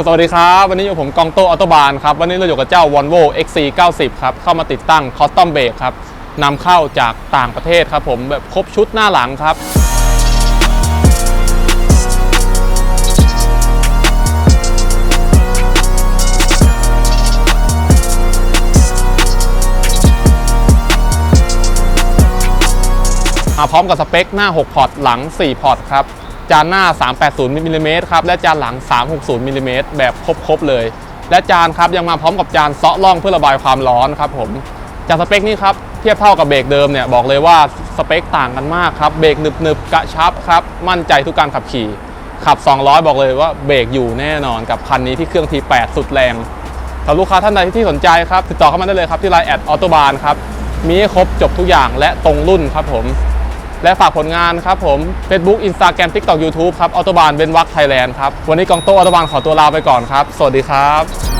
สวัสดีครับ วันนี้อยู่ผมกองโตออโตบานครับ วันนี้เราอยู่กับเจ้า Volvo XC90 ครับ เข้ามาติดตั้งคอสตอมเบรกครับนำเข้าจากต่างประเทศครับผมแบบครบชุดหน้าหลังครับ มาพร้อมกับสเปคหน้า 6 พอร์ตหลัง 4 พอร์ตครับ จานหน้า 380มิลลิเมตรครับและจานหลัง 360มิลลิเมตรแบบครบๆเลย และจานครับยังมาพร้อมกับจานเซาะล่องเพื่อระบายความร้อนครับผมจากสเปคนี้ครับเทียบเท่ากับเบรกเดิมเนี่ยบอกเลยว่าสเปคต่างกันมากครับเบรกหนึบๆกระชับครับมั่นใจทุกการขับขี่ขับ 200 บอกเลยว่าเบรกอยู่แน่นอนกับคันนี้ที่เครื่อง T8 สุดแรงสำหรับลูกค้าท่านใดที่สนใจครับติดต่อเข้ามาได้เลยครับที่ไลน์แอดออโตบานครับมีให้ครบจบทุกอย่างและตรงรุ่นครับผม และฝากผลงานครับผม Facebook Instagram TikTok YouTube ครับออโตบานเบนวักไทยแลนด์ครับ วันนี้กองโตออโตบานขอตัวลาไปก่อนครับ สวัสดีครับ